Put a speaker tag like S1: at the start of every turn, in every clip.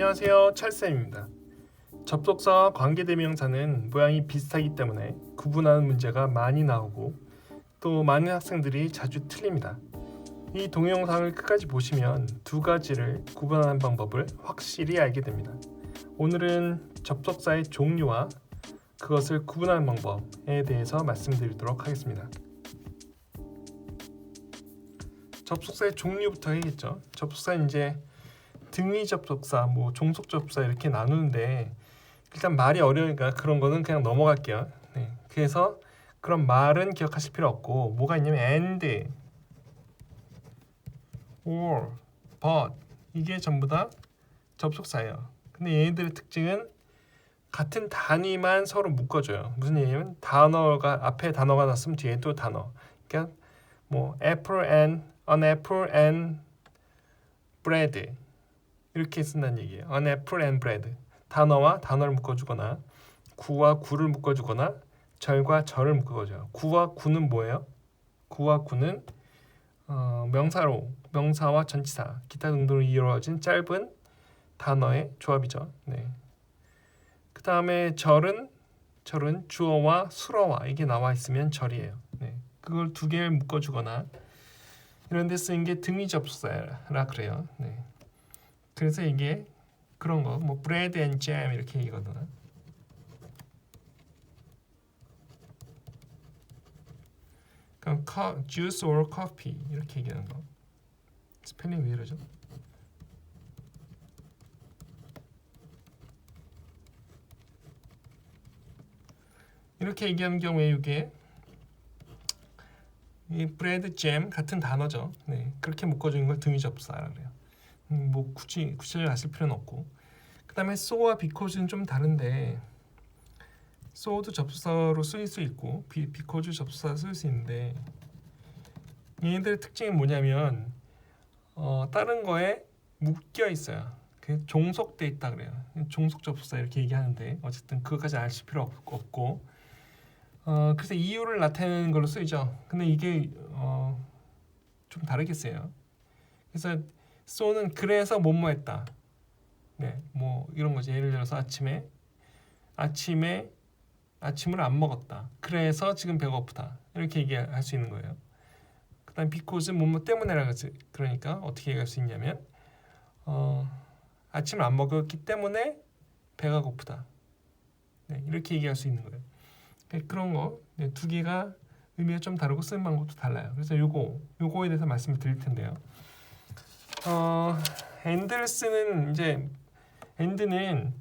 S1: 안녕하세요. 찰쌤입니다. 접속사와 관계대명사는 모양이 비슷하기 때문에 구분하는 문제가 많이 나오고 또 많은 학생들이 자주 틀립니다. 이 동영상을 끝까지 보시면 두 가지를 구분하는 방법을 확실히 알게 됩니다. 오늘은 접속사의 종류와 그것을 구분하는 방법에 대해서 말씀드리도록 하겠습니다. 접속사의 종류부터 해야겠죠? 접속사는 이제 등위 접속사, 뭐 종속 접속사 이렇게 나누는데 일단 말이 어려우니까 그런 거는 그냥 넘어갈게요. 네. 그래서 그런 말은 기억하실 필요 없고 뭐가 있냐면 and, or, but 이게 전부 다 접속사예요. 근데 얘네들의 특징은 같은 단위만 서로 묶어줘요. 무슨 얘기냐면 단어가 앞에 단어가 났으면 뒤에도 단어. 그러니까 뭐 apple and an apple and bread 이렇게 쓴다는 얘기예요. An apple and bread. 단어와 단어를 묶어주거나 구와 구를 묶어주거나 절과 절을 묶어줘요. 구와 구는 뭐예요? 구와 구는 어, 명사로 명사와 전치사 기타 등등으로 이루어진 짧은 단어의 조합이죠. 네. 그 다음에 절은 절은 주어와 수어와 이게 나와 있으면 절이에요. 네. 그걸 두 개를 묶어주거나 이런 데 쓰는 게 등위 접속사라 그래요. 네. 그래서 이게 그런 거, 뭐 bread and jam 이렇게 얘기거든. 그럼 co, juice or coffee 이렇게 얘기하는 거. 스펠링 왜 이러죠? 이렇게 얘기하는 경우에 이게 이 브레드 잼 같은 단어죠. 네, 그렇게 묶어주는 걸 등위 접사라 그래요. 음, 뭐 굳이 구체적으로 아실 필요는 없고 그 다음에 so와 because는 좀 다른데 so도 접수사로 쓰일 수 있고 be, because 접수사 쓸수 있는데 얘네들의 특징이 뭐냐면 어, 다른 거에 묶여 있어요. 그 종속돼 있다 그래요. 종속 접수사 이렇게 얘기하는데 어쨌든 그것까지 아실 필요 없, 없고 어, 그래서 이유를 나타내는 걸로 쓰이죠. 근데 이게 어, 좀 다르게 쓰여요. 그래서 so는 그래서 뭐뭐 했다. 네, 뭐 이런 거지. 예를 들어서 아침에 아침에 아침을 안 먹었다. 그래서 지금 배고프다. 이렇게 얘기할 수 있는 거예요. 그다음 because 뭐뭐 때문에라 그러니까 어떻게 얘기할 수 있냐면 어, 아침을 안 먹었기 때문에 배가 고프다. 네, 이렇게 얘기할 수 있는 거예요. 그런 거 네, 두 개가 의미가 좀 다르고 쓰는 방법도 달라요. 그래서 요거 요거에 대해서 말씀을 드릴 텐데요. 어, 엔들스는 이제 엔드는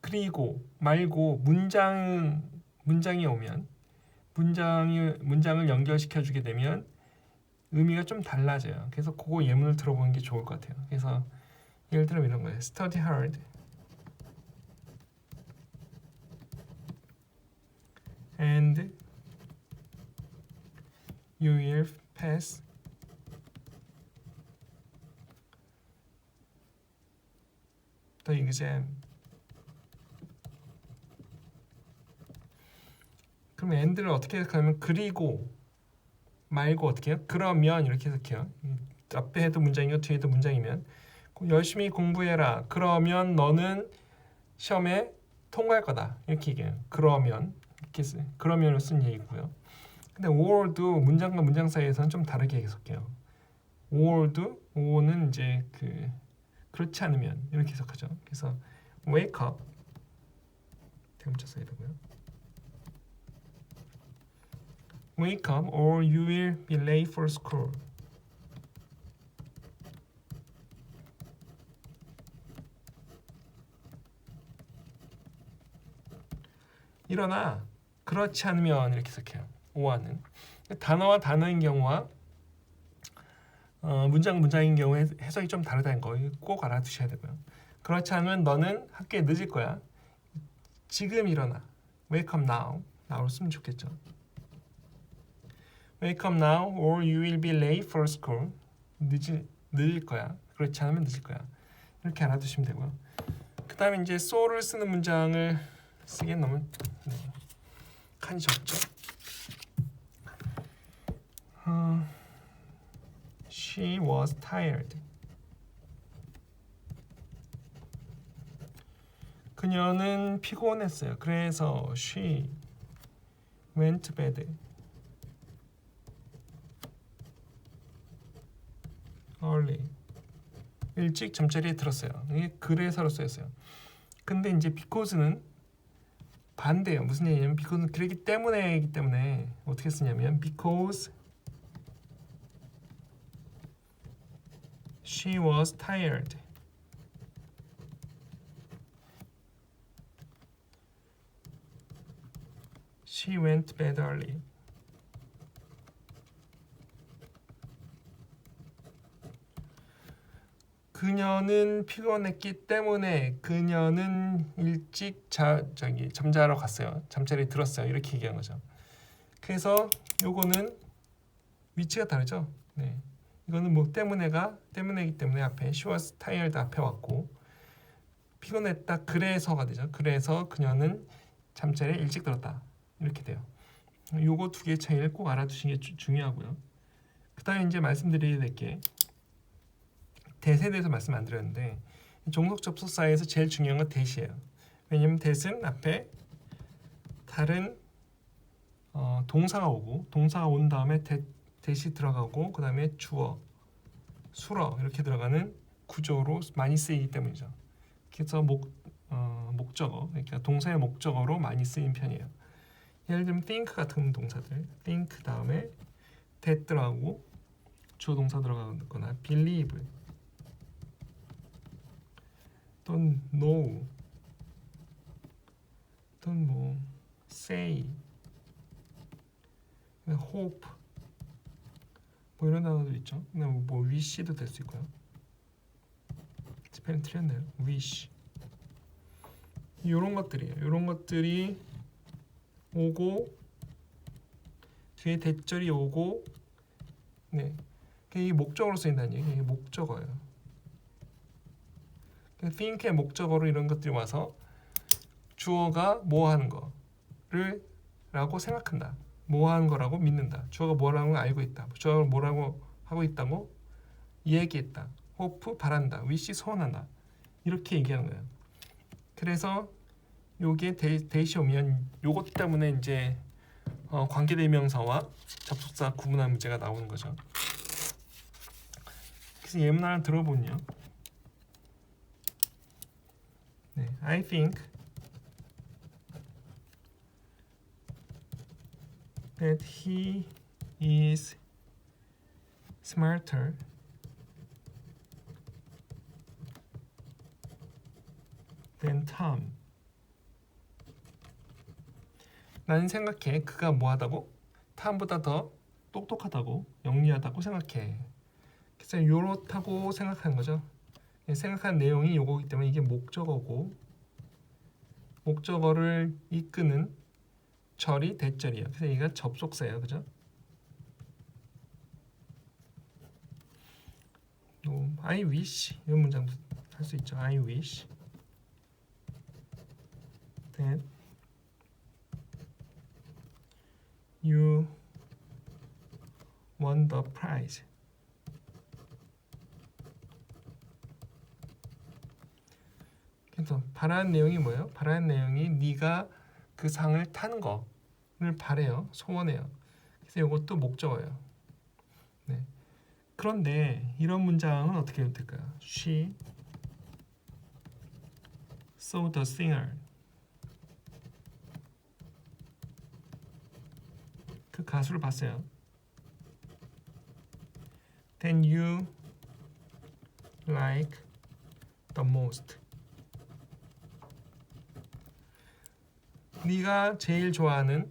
S1: 그리고 말고 문장 문장이 오면 문장이 문장을 연결시켜 주게 되면 의미가 좀 달라져요. 그래서 그거 예문을 들어보는 게 좋을 것 같아요. 그래서 예를 들면 이런 거예요. Study hard and you will pass the exam. 그럼 and를 어떻게 해석하면 그리고 말고 어떻게 해요? 그러면 이렇게 해석해요. 앞에 해도 문장이고 뒤에도 문장이면 열심히 공부해라. 그러면 너는 시험에 통과할 거다. 이렇게 얘기해요. 그러면 이렇게 쓰. 그러면을 쓴 얘기고요. 근데 or도 문장과 문장 사이에서는 좀 다르게 해석해요. or도 or는 이제 그 그렇지 않으면 이렇게 해석하죠. 그래서 wake up 대문자 써야 되고요. wake up or you will be late for school. 일어나 그렇지 않으면 이렇게 해석해요. 오하는 단어와 단어인 경우와 어, 문장 문장인 경우에 해석이 좀 다르다는 거 꼭 알아두셔야 되고요. 그렇지 않으면 너는 학교에 늦을 거야. 지금 일어나. Wake up now. 쓰면 좋겠죠. Wake up now or you will be late for school. 늦을 늦을 거야. 그렇지 않으면 늦을 거야. 이렇게 알아두시면 되고요. 그 다음에 이제 so를 쓰는 문장을 쓰기엔 너무 네, 칸이 적죠. 어, She was tired. 그녀는 피곤했어요. 그래서 she went to bed. 일찍 잠자리에 들었어요. 이게 그래서로 쓰였어요. 근데 이제 because는 반대예요. 무슨 얘기냐면 because는 그러기 때문에이기 때문에 어떻게 쓰냐면 because she was tired. She went to bed early. 그녀는 피곤했기 때문에 그녀는 일찍 자 저기 잠자러 갔어요. 잠자리에 들었어요. 이렇게 얘기한 거죠. 그래서 요거는 위치가 다르죠. 네. 이거는 뭐 때문에가 때문에이기 때문에 앞에 she was tired 앞에 왔고 피곤했다 그래서가 되죠. 그래서 그녀는 잠자리에 일찍 들었다. 이렇게 돼요. 요거 두 개의 차이를 꼭 알아두시는 게 주- 중요하고요. 그다음에 이제 말씀드려야 될 게 대세에 대해서 말씀 안 드렸는데 종속 접속사에서 제일 중요한 건 대시예요. 왜냐면 대는 앞에 다른 어, 동사가 오고 동사가 온 다음에 대, 대시 들어가고 그 다음에 주어, 수러 이렇게 들어가는 구조로 많이 쓰이기 때문이죠. 그래서 목 어, 목적어 그러니까 동사의 목적어로 많이 쓰인 편이에요. 예를 들면 think 같은 동사들 think 다음에 that 들어가고 주어 동사 들어가거나 believe 또는 know 또는 뭐 say hope 뭐 이런 단어도 있죠. 그다음에 뭐 wish도 될 수 있고요. 스펠링 틀렸네요. wish 이런 것들이에요. 이런 것들이 오고 뒤에 대절이 오고 네 이게 목적으로 쓰인다는 얘기. 이게 목적어예요. think의 목적어로 이런 것들이 와서 주어가 뭐 하는 거를 라고 생각한다. 뭐 하는 거라고 믿는다. 주어가 뭐라는 걸 알고 있다. 주어가 뭐라고 하고 있다고 얘기했다. 호프 바란다. 위시 소원한다. 이렇게 얘기하는 거예요. 그래서 요게 대, 대시 오면 요것 때문에 이제 어, 관계대명사와 접속사 구분하는 문제가 나오는 거죠. 그래서 예문 하나 들어보면요. 네, I think that he is smarter than Tom. 나는 생각해 그가 뭐하다고? 탐보다 더 똑똑하다고 영리하다고 생각해. 그래서 요렇다고 생각하는 거죠. 예, 생각한 내용이 요거기 때문에 이게 목적어고 목적어를 이끄는 절이 대절이에요. 그래서 얘가 접속사예요, 그죠? 뭐, I wish 이런 문장도 할 수 있죠. I wish that you won the prize. 그래서 바라는 내용이 뭐예요? 바라는 내용이 네가 그 상을 타는 거를 바래요. 소원해요. 그래서 이것도 목적어예요. 네. 그런데 이런 문장은 어떻게 해도 될까요? She saw the singer. 그 가수를 봤어요. Then you like the most. 네가 제일 좋아하는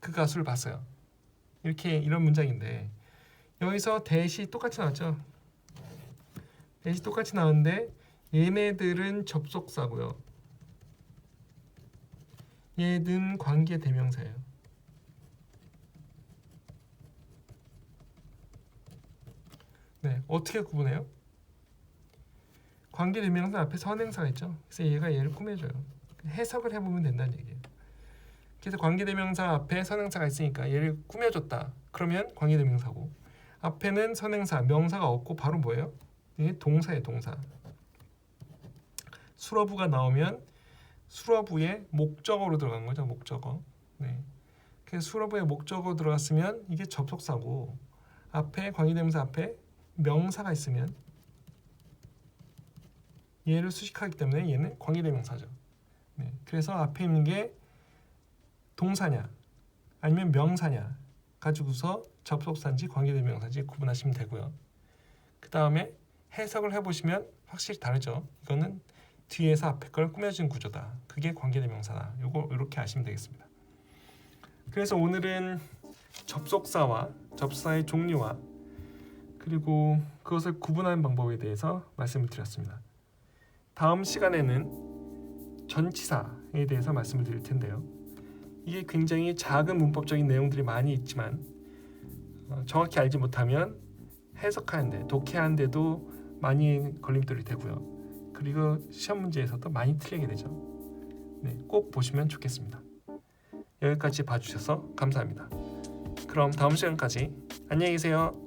S1: 그 가수를 봤어요. 이렇게 이런 문장인데 여기서 대시 똑같이 나왔죠. 대시 똑같이 나왔는데 얘네들은 접속사고요. 얘는 관계 대명사예요. 네, 어떻게 구분해요? 관계 대명사 앞에 선행사가 있죠. 그래서 얘가 얘를 꾸며줘요. 해석을 해보면 된다는 얘기예요. 그래서 관계대명사 앞에 선행사가 있으니까 얘를 꾸며줬다. 그러면 관계대명사고 앞에는 선행사, 명사가 없고 바로 뭐예요? 이게 동사예요, 동사. 수러부가 나오면 수러부의 목적어로 들어간 거죠. 목적어. 네. 그래서 수러부의 목적어 들어갔으면 이게 접속사고 앞에 관계대명사 앞에 명사가 있으면 얘를 수식하기 때문에 얘는 관계대명사죠. 네. 그래서 앞에 있는 게 동사냐 아니면 명사냐 가지고서 접속사인지 관계대명사인지 구분하시면 되고요. 그 다음에 해석을 해보시면 확실히 다르죠. 이거는 뒤에서 앞에 걸 꾸며진 구조다. 그게 관계대명사다. 요거 이렇게 아시면 되겠습니다. 그래서 오늘은 접속사와 접사의 종류와 그리고 그것을 구분하는 방법에 대해서 말씀을 드렸습니다. 다음 시간에는 전치사에 대해서 말씀을 드릴 텐데요. 이게 굉장히 작은 문법적인 내용들이 많이 있지만 어, 정확히 알지 못하면 해석하는데 독해하는데도 많이 걸림돌이 되고요. 그리고 시험 문제에서도 많이 틀리게 되죠. 네, 꼭 보시면 좋겠습니다. 여기까지 봐주셔서 감사합니다. 그럼 다음 시간까지 안녕히 계세요.